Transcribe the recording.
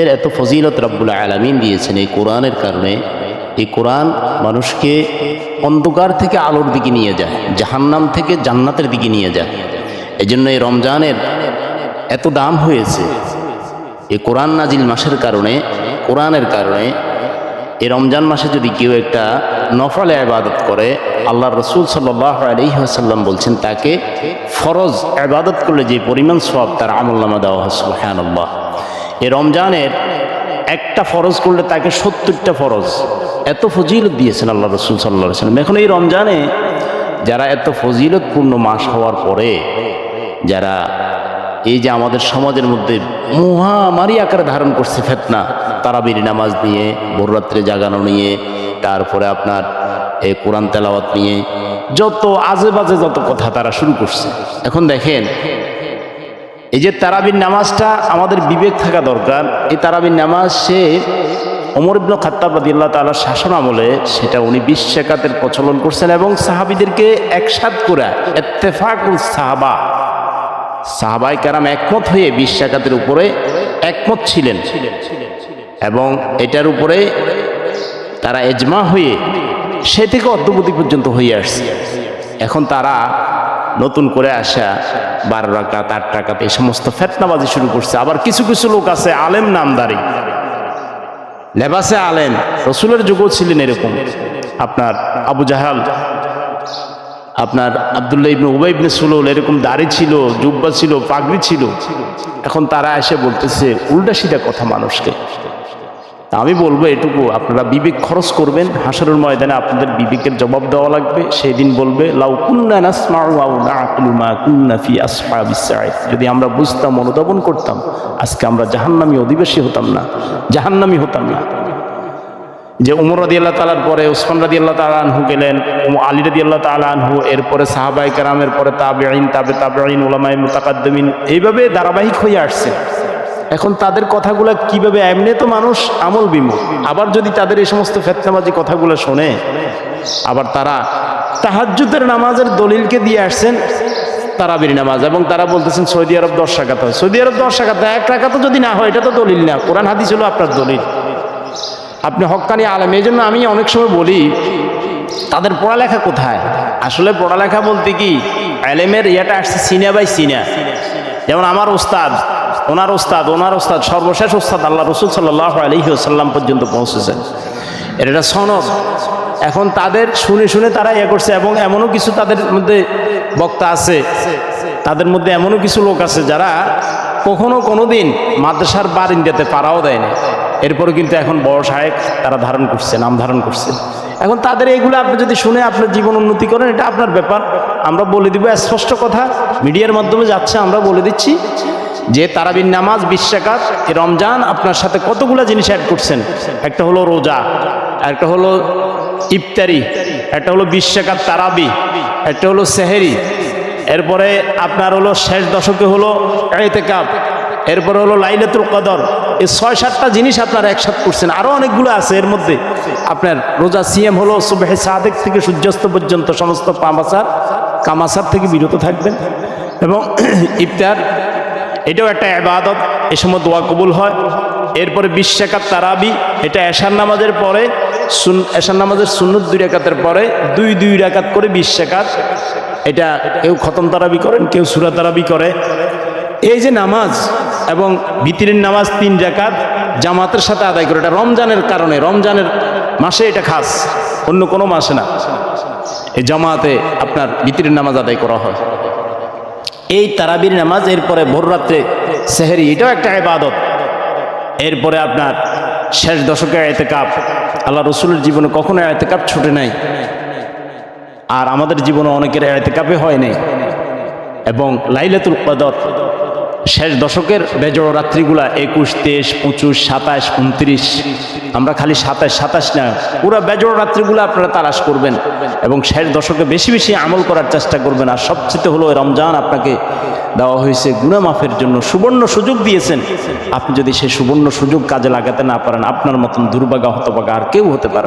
এর এত ফজিলত রব্বুল আলমিন দিয়েছেন এই কোরআনের কারণে, এই কোরআন মানুষকে অন্ধকার থেকে আলোর দিকে নিয়ে যায়, জাহান্নাম থেকে জান্নাতের দিকে নিয়ে যায়। এজন্য এই রমজানের এত দাম হয়েছে। এই কোরআন নাজিল মাসের কারণে, কোরআনের কারণে এই রমজান মাসে যদি কেউ একটা নফলে আবাদত করে আল্লাহ রসুল সাল্লাহ আলহিহাসাল্লাম বলছেন, তাকে ফরজ আবাদত করলে যে পরিমাণ সব তার আমল্লামা দেওয়া হয় সুহানুল্লাহ এই রমজানের একটা ফরজ করলে তাকে সত্তরটা ফরজ। এত ফজিলত দিয়েছেন আল্লাহ রসুল সাল্লাহ সাল্লাম এখন এই রমজানে যারা এত ফজিলতপূর্ণ মাস হওয়ার পরে, যারা এই যে আমাদের সমাজের মধ্যে মহামারী আকারে ধারণ করছে ফেতনা, তারাবির নামাজ নিয়ে ভোররাত্রে জাগানো নিয়ে, তারপরে আপনার এই কোরআন তেলাওয়াত নিয়ে, যত আজে বাজে যত কথা তারা শুরু করছে। এখন দেখেন এই যে তারাবির নামাজটা আমাদের বিবেক থাকা দরকার, এই তারাবির নামাজ সে অমর ইবনু খাত্তাব তাআলার শাসন আমলে সেটা উনি বিশ শেখাতের প্রচলন করছেন এবং সাহাবিদেরকে একসাথ করে ইত্তেফাকুল সাহাবা সাহাবাই কারাম একমত হয়ে বিশ শেখাতের উপরে একমত ছিলেন এবং এটার উপরে তারা এজমা হয়ে সে থেকে অদ্যবধি পর্যন্ত হয়ে আসছে। এখন তারা নতুন করে আসা, বারো রাকাত, আট টাকাতে এই সমস্ত ফেতনাবাজি শুরু করছে। আবার কিছু কিছু লোক আছে আলেম নামদারি। লেবাসে আলেম, রসুলের যুগও ছিলেন এরকম। আপনার আবু জাহাল, আপনার আবদুল্লাহ ইবনে উবাই ইবনে সুলুল এরকম দাড়ি ছিল, জুব্বা ছিল, পাগড়ি ছিল। এখন তারা এসে বলতেছে, উল্টা সিধা কথা মানুষকে। তা আমি বলব এটুকু, আপনারা বিবেক খরচ করবেন হাসারুর ময়দানে আপনাদের বিবেকের জবাব দেওয়া লাগবে সেই দিন বলবে যদি আমরা বুঝতাম, অনুধাবন করতাম, আজকে আমরা জাহান্নামী অধিবাসী হতাম না, জাহান্নামী হতাম না। যে উমর রাদি আল্লাহ তালার পরে, উসমান রাদি আল্লাহ তালা আনহু গেলেন আলী রাদি আল্লাহ তালা আনহু, এরপরে সাহাবাই কারামের পরে তাবে আইন তাবে তাবে আইন ওলামাই মুতাকাদ্দমিন, এইভাবে ধারাবাহিক হয়ে আসছে। এখন তাদের কথাগুলো কীভাবে, এমনি তো মানুষ আমল বিমুখ আবার যদি তাদের এই সমস্ত ফেতনাবাজি কথাগুলো শোনে, আবার তারা তাহাজ্জুদের নামাজের দলিলকে দিয়ে আসছেন, তারাবির নামাজ, এবং তারা বলতেছেন সৌদি আরব দশ টাকাতে হয়। সৌদি আরব দশ টাকাতে এক টাকা তো যদি না হয়, এটা তো দলিল না। কোরআন হাদিস হলো আপনার দলিল। আপনি হক্কানি আলেম, এই জন্য আমি অনেক সময় বলি, তাদের পড়ালেখা কোথায়? আসলে পড়ালেখা বলতে কি, আলেমের ইয়েটা আসছে সিনা বাই সিনা যেমন আমার ওস্তাদ ওনার ওস্তাদ ওনার ওস্তাদ সর্বশেষ ওস্তাদ আল্লাহ রসুল সাল্লাহ আলহি আসাল্লাম পর্যন্ত পৌঁছেছেন এটা সনদ। এখন তাদের শুনে শুনে তারা ইয়ে করছে এবং এমনও কিছু তাদের মধ্যে বক্তা আছে, তাদের মধ্যে এমনও কিছু লোক আছে যারা কখনো কোনো দিন মাদ্রাসার বারিন্দাতে পাড়াও দেয় না এরপরে কিন্তু এখন বড় সাহেব তারা ধারণ করছে, নাম ধারণ করছে। এখন তাদের এগুলো আপনি যদি শুনে আপনার জীবন উন্নতি করেন, এটা আপনার ব্যাপার। আমরা বলে দিব, স্পষ্ট কথা, মিডিয়ার মাধ্যমে যাচ্ছে, আমরা বলে দিচ্ছি। যে তারাবিন নামাজ বিশ্বাকাত রমজান, আপনার সাথে কতগুলো জিনিস অ্যাড করছেন? একটা হলো রোজা, একটা হলো ইফতারি, একটা হলো বিশ্বাকাত তারাবি, একটা হলো সেহেরি, এরপরে আপনার হলো শেষ দশকে হলো এতেকাপ, এরপরে হলো লাইলাতুল কদর। এই ছয় সাতটা জিনিস আপনারা একসাথে করছেন। আরও অনেকগুলো আছে এর মধ্যে। আপনার রোজা সিএম হলো সুবেহ সাদেক থেকে সূর্যাস্ত পর্যন্ত সমস্ত পামাসার, কামাসার থেকে বিরত থাকবেন। এবং ইফতার এটাও একটা আবাদত এ সময় দোয়া কবুল হয়। এরপরে বিশ্বাকাত তারাবি, এটা এশার নামাজের পরে এশার নামাজের সুন্নত দুই রাকাতের পরে, দুই দুই রাকাত করে বিশ্বাকাত এটা কেউ খতম তারাবি করেন, কেউ সুরা তারাবি করে। এই যে নামাজ এবং ভিতরের নামাজ তিন রাকাত জামাতের সাথে আদায় করে, এটা রমজানের কারণে, রমজানের মাসে এটা খাস, অন্য কোনো মাসে না। এই জামাতে আপনার ভিতরের নামাজ আদায় করা হয়। এই তারাবির নামাজ, এরপরে ভোর রাত্রে সেহেরি, এটাও একটা ইবাদত। এরপরে আপনার শেষ দশকে এতেকাপ। আল্লাহ রসুলের জীবনে কখনো এতেকাপ ছুটে নাই। আর আমাদের জীবনে অনেকের এতেকাপে হয় নাই। এবং লাইলাতুল কদর শেষ দশকের বেজড় রাত্রিগুলা একুশ, তেইশ, পঁচিশ, সাতাশ, উনত্রিশ। আমরা খালি সাতাশ সাতাশ না, পুরো বেজড় রাত্রিগুলো আপনারা তালাশ করবেন এবং শেষ দশকে বেশি বেশি আমল করার চেষ্টা করবেন। আর সবচেয়ে হলো রমজান আপনাকে দেওয়া হয়েছে গুণা মাফের জন্য। সুবর্ণ সুযোগ দিয়েছেন। আপনি যদি সেই সুবর্ণ সুযোগ কাজে লাগাতে না পারেন, আপনার মতন দুর্ভাগা, হতভাগা আর কেউ হতে পারে।